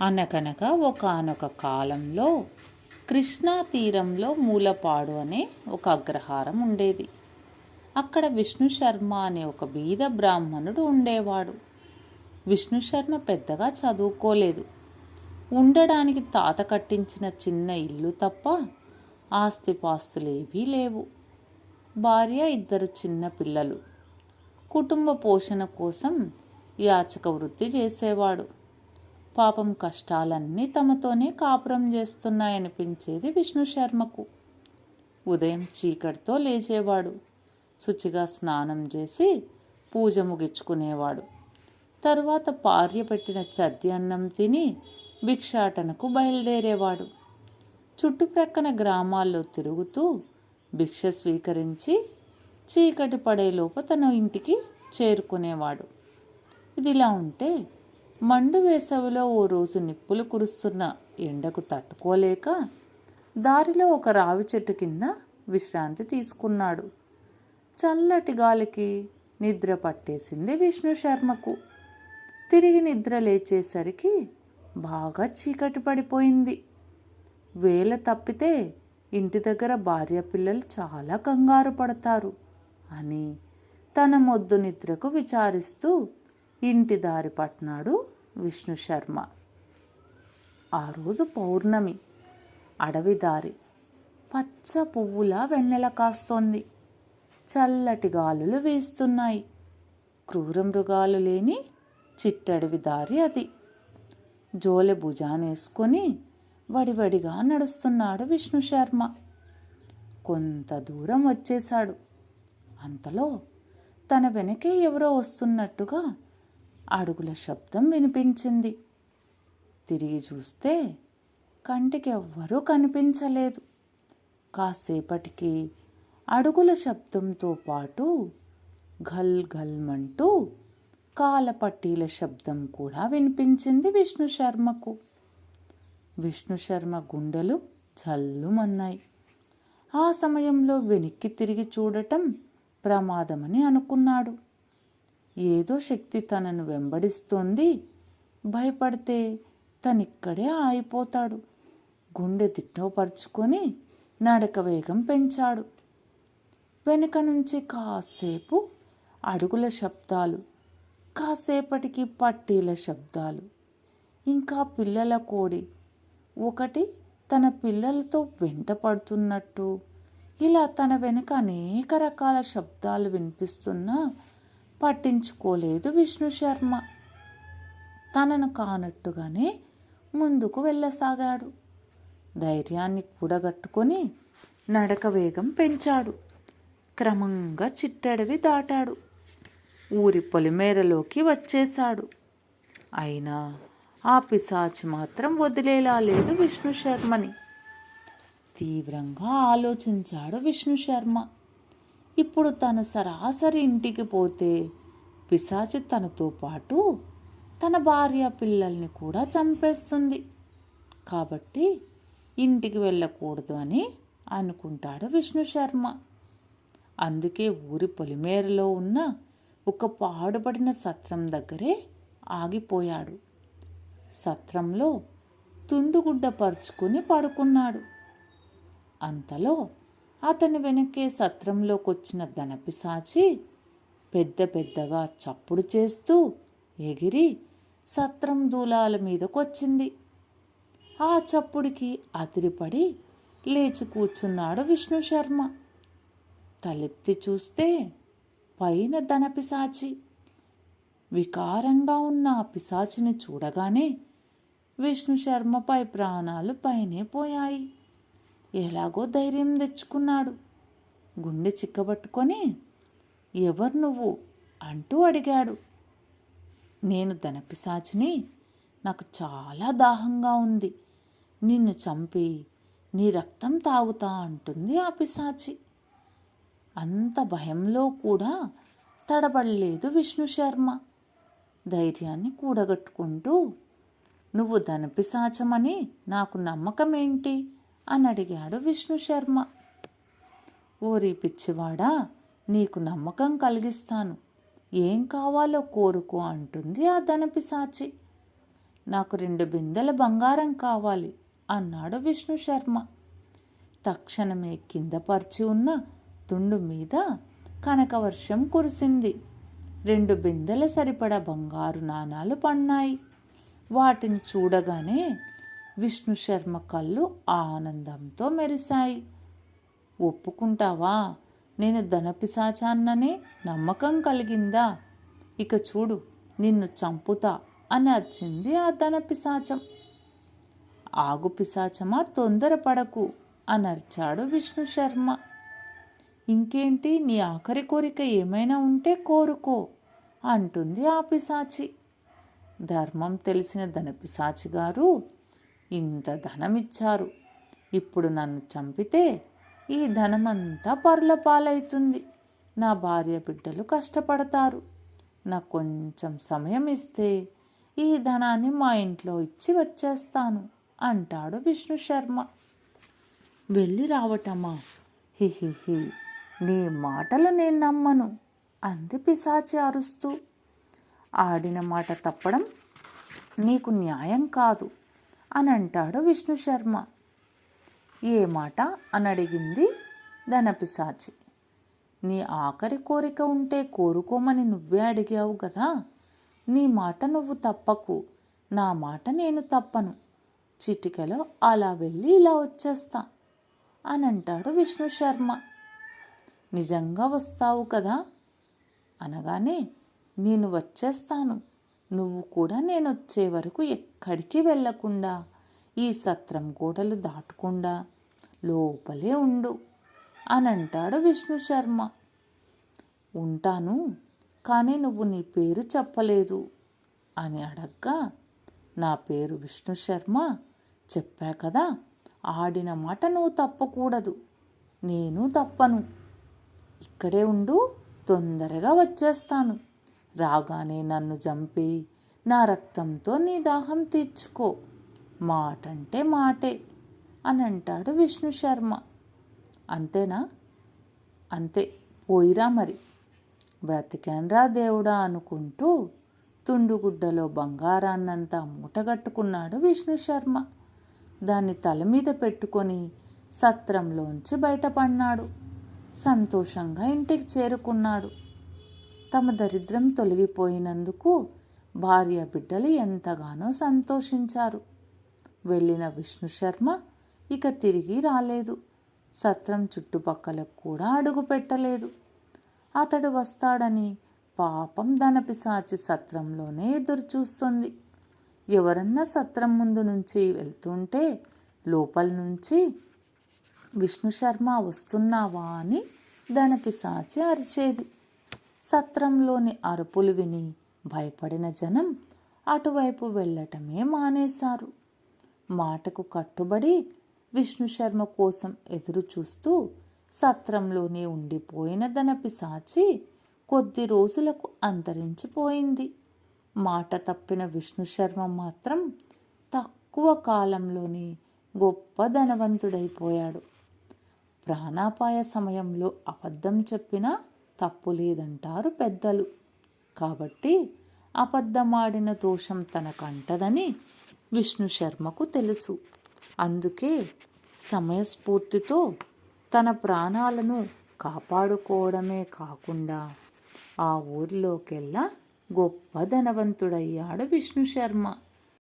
అనగనగా ఒకనొక కాలంలో కృష్ణా తీరంలో మూలపాడు అనే ఒక అగ్రహారం ఉండేది. అక్కడ విష్ణు శర్మ అనే ఒక బీద బ్రాహ్మణుడు ఉండేవాడు. విష్ణు శర్మ పెద్దగా చదువుకోలేదు. ఉండడానికి తాత కట్టించిన చిన్న ఇల్లు తప్ప ఆస్తిపాస్తులేవీ లేవు. భార్య ఇద్దరు చిన్న పిల్లలు. కుటుంబ పోషణ కోసం యాచక వృత్తి చేసేవాడు. పాపం కష్టాలన్నీ తమతోనే కాపురం చేస్తున్నాయనిపించేది విష్ణు శర్మకు. ఉదయం చీకటితో లేచేవాడు. శుచిగా స్నానం చేసి పూజ ముగించుకునేవాడు. తరువాత భార్య పెట్టిన చద్ది అన్నం తిని భిక్షాటనకు బయలుదేరేవాడు. చుట్టుప్రక్కన గ్రామాల్లో తిరుగుతూ భిక్ష స్వీకరించి చీకటి పడేలోపు తన ఇంటికి చేరుకునేవాడు. ఇదిలా ఉంటే మండు వేసవిలో ఓ రోజు నిప్పులు కురుస్తున్న ఎండకు తట్టుకోలేక దారిలో ఒక రావి చెట్టు కింద విశ్రాంతి తీసుకున్నాడు. చల్లటి గాలికి నిద్ర పట్టేసింది విష్ణు శర్మకు. తిరిగి నిద్ర లేచేసరికి బాగా చీకటి పడిపోయింది. వేల తప్పితే ఇంటి దగ్గర భార్య పిల్లలు చాలా కంగారు పడతారు అని తన మొద్దు నిద్రకు విచారిస్తూ ఇంటి దారి పట్టినాడు విష్ణు శర్మ. ఆ రోజు పౌర్ణమి. అడవి దారి. పచ్చ పువ్వులా వెన్నెల కాస్తోంది. చల్లటి గాలులు వీస్తున్నాయి. క్రూర మృగాలు లేని చిట్టడవి దారి అది. జోలె భుజానేసుకొని వడివడిగా నడుస్తున్నాడు విష్ణు శర్మ. కొంత దూరం వచ్చేశాడు. అంతలో తన వెనకే ఎవరో వస్తున్నట్టుగా అడుగుల శబ్దం వినిపించింది. తిరిగి చూస్తే కంటికి ఎవ్వరూ కనిపించలేదు. కాసేపటికి అడుగుల శబ్దంతో పాటు ఘల్ ఘల్మంటూ కాలపట్టీల శబ్దం కూడా వినిపించింది విష్ణు శర్మకు. విష్ణు శర్మ గుండెలు చల్లుమన్నాయి ఆ సమయంలో వెనక్కి తిరిగి చూడటం ప్రమాదమని అనుకున్నాడు. ఏదో శక్తి తనను వెంబడిస్తోంది. భయపడితే తనిక్కడే ఆగిపోతాడు. గుండె దిట్టవపరుచుకొని నడక వేగం పెంచాడు. వెనుక నుంచి కాసేపు అడుగుల శబ్దాలు కాసేపటికి పట్టీల శబ్దాలు ఇంకా పిల్లల కోడి. ఒకటి తన పిల్లలతో వెంట పడుతున్నట్టు. ఇలా తన వెనుక అనేక రకాల శబ్దాలు వినిపిస్తున్నా పట్టించుకోలేదు విష్ణు శర్మ. తనను కానట్టుగానే ముందుకు వెళ్ళసాగాడు. ధైర్యాన్ని కూడగట్టుకొని నడక వేగం పెంచాడు. క్రమంగా చిట్టడవి దాటాడు. ఊరి పొలిమేరలోకి వచ్చేశాడు. అయినా ఆ పిశాచి మాత్రం వదిలేలా లేదు విష్ణు శర్మని. తీవ్రంగా ఆలోచించాడు విష్ణు శర్మ. ఇప్పుడు తను సరాసరి ఇంటికి పోతే పిశాచి తనతో పాటు తన భార్య పిల్లల్ని కూడా చంపేస్తుంది. కాబట్టి ఇంటికి వెళ్ళకూడదు అని అనుకుంటాడు విష్ణు శర్మ. అందుకే ఊరి పొలిమేరలో ఉన్న ఒక పాడుపడిన సత్రం దగ్గరే ఆగిపోయాడు. సత్రంలో తుండుగుడ్డ పరుచుకుని పడుకున్నాడు. అంతలో అతని వెనకే సత్రంలోకి వచ్చిన పెద్ద పెద్దగా చప్పుడు చేస్తూ ఎగిరి సత్రం దూలాల మీదకొచ్చింది. ఆ చప్పుడికి అదిరిపడి లేచి కూర్చున్నాడు విష్ణు శర్మ. తలెత్తి చూస్తే పైన ధనపిశాచి. వికారంగా ఉన్న ఆ పిశాచిని చూడగానే విష్ణు శర్మపై ప్రాణాలు పైనే పోయాయి. ఎలాగో ధైర్యం తెచ్చుకున్నాడు. గుండె చిక్కబట్టుకొని ఎవరు నువ్వు? అంటూ అడిగాడు. నేను ధనపిశాచిని. నాకు చాలా దాహంగా ఉంది. నిన్ను చంపి నీ రక్తం తాగుతా అంటుంది ఆ పిశాచి. అంత భయంలో కూడా తడబడలేదు విష్ణు శర్మ. ధైర్యాన్ని కూడగట్టుకుంటూ నువ్వు ధనపిశాచమని నాకు నమ్మకం ఏంటి అని అడిగాడు విష్ణు శర్మ. ఓరి పిచ్చివాడా నీకు నమ్మకం కలిగిస్తాను. ఏం కావాలో కోరుకో అంటుంది ఆ ధనపిశాచి. నాకు రెండు బిందెల బంగారం కావాలి అన్నాడు విష్ణు శర్మ. తక్షణమే కింద పరిచి ఉన్న తుండు మీద కనకవర్షం కురిసింది. రెండు బిందెల సరిపడ బంగారు నాణాలు పన్నాయి. వాటిని చూడగానే విష్ణు శర్మ కళ్ళు ఆనందంతో మెరిశాయి. ఒప్పుకుంటావా? నేను ధనపిశాచాన్ననే నమ్మకం కలిగిందా? ఇక చూడు నిన్ను చంపుతా అని అరిచింది ఆ ధనపిశాచం. ఆగు పిశాచమా తొందరపడకు అని అరిచాడు విష్ణు శర్మ. ఇంకేంటి నీ ఆఖరి కోరిక ఏమైనా ఉంటే కోరుకో అంటుంది ఆ పిశాచి. ధర్మం తెలిసిన ధనపిశాచి గారు ఇంత ధనం ఇచ్చారు ఇప్పుడు నన్ను చంపితే ఈ ధనమంతా పరులపాలవుతుంది నా భార్య బిడ్డలు కష్టపడతారు. నాకు కొంచెం సమయం ఇస్తే ఈ ధనాన్ని మా ఇంట్లో ఇచ్చి వచ్చేస్తాను అంటాడు విష్ణు శర్మ. వెళ్ళి రావటమా? హిహిహి నీ మాటలు నేను నమ్మను అంది పిశాచి అరుస్తూ. ఆడిన మాట తప్పడం నీకు న్యాయం కాదు. అని అంటాడు విష్ణు శర్మ. ఏ మాట? అని అడిగింది ధనపిశాచి. నీ ఆఖరి కోరిక ఉంటే కోరుకోమని నువ్వే అడిగావు కదా నీ మాట నువ్వు తప్పకు. నా మాట నేను తప్పను. చిటికలో అలా వెళ్ళి ఇలా వచ్చేస్తా అని అంటాడు విష్ణు శర్మ. నిజంగా వస్తావు కదా? అనగానే నేను వచ్చేస్తాను. నువ్వు కూడా నేను వచ్చే వరకు ఎక్కడికి వెళ్ళకుండా ఈ సత్రం గోడలు దాటకుండా లోపలే ఉండు అని అంటాడు విష్ణు శర్మ. ఉంటాను కానీ నువ్వు నీ పేరు చెప్పలేదు అని అడగ్గా నా పేరు విష్ణు శర్మ చెప్పా కదా ఆడిన మాట నువ్వు తప్పకూడదు నేను తప్పను. ఇక్కడే ఉండు తొందరగా వచ్చేస్తాను. రాగానే నన్ను చంపి నా రక్తంతో నీ దాహం తీర్చుకో. మాటంటే మాటే అని అంటాడు విష్ణు శర్మ. అంతేనా? అంతే. పోయిరా మరి. బ్రతికాన్రా దేవుడా అనుకుంటూ తుండుగుడ్డలో బంగారాన్నంతా మూటగట్టుకున్నాడు విష్ణు శర్మ. దాన్ని తల మీద పెట్టుకొని సత్రంలోంచి బయటపడినాడు సంతోషంగా ఇంటికి చేరుకున్నాడు. తమ దరిద్రం తొలగిపోయినందుకు భార్య బిడ్డలు ఎంతగానో సంతోషించారు. వెళ్ళిన విష్ణు శర్మ ఇక తిరిగి రాలేదు. సత్రం చుట్టుపక్కలకు కూడా అడుగు పెట్టలేదు. అతడు వస్తాడని పాపం ధనపిసాచి సత్రంలోనే ఎదురుచూస్తుంది. ఎవరన్నా సత్రం ముందు నుంచి వెళ్తుంటే లోపల నుంచి విష్ణు శర్మ వస్తున్నావా? అని ధనపిసాచి అరిచేది. సత్రంలోని అరుపులు విని భయపడిన జనం అటువైపు వెళ్ళటమే మానేశారు. మాటకు కట్టుబడి విష్ణు శర్మ కోసం ఎదురు చూస్తూ సత్రంలోనే ఉండిపోయిన ధనపిశాచి కొద్ది రోజులకు అంతరించిపోయింది. మాట తప్పిన విష్ణు శర్మ మాత్రం తక్కువ కాలంలోనే గొప్ప ధనవంతుడైపోయాడు. ప్రాణాపాయ సమయంలో అబద్ధం చెప్పినా తప్పు లేదంటారు పెద్దలు. కాబట్టి అబద్ధమాడిన దోషం తనకంటదని విష్ణు శర్మకు తెలుసు. అందుకే సమయస్ఫూర్తితో తన ప్రాణాలను కాపాడుకోవడమే కాకుండా ఆ ఊరిలోకెల్లా గొప్ప ధనవంతుడయ్యాడు విష్ణు శర్మ.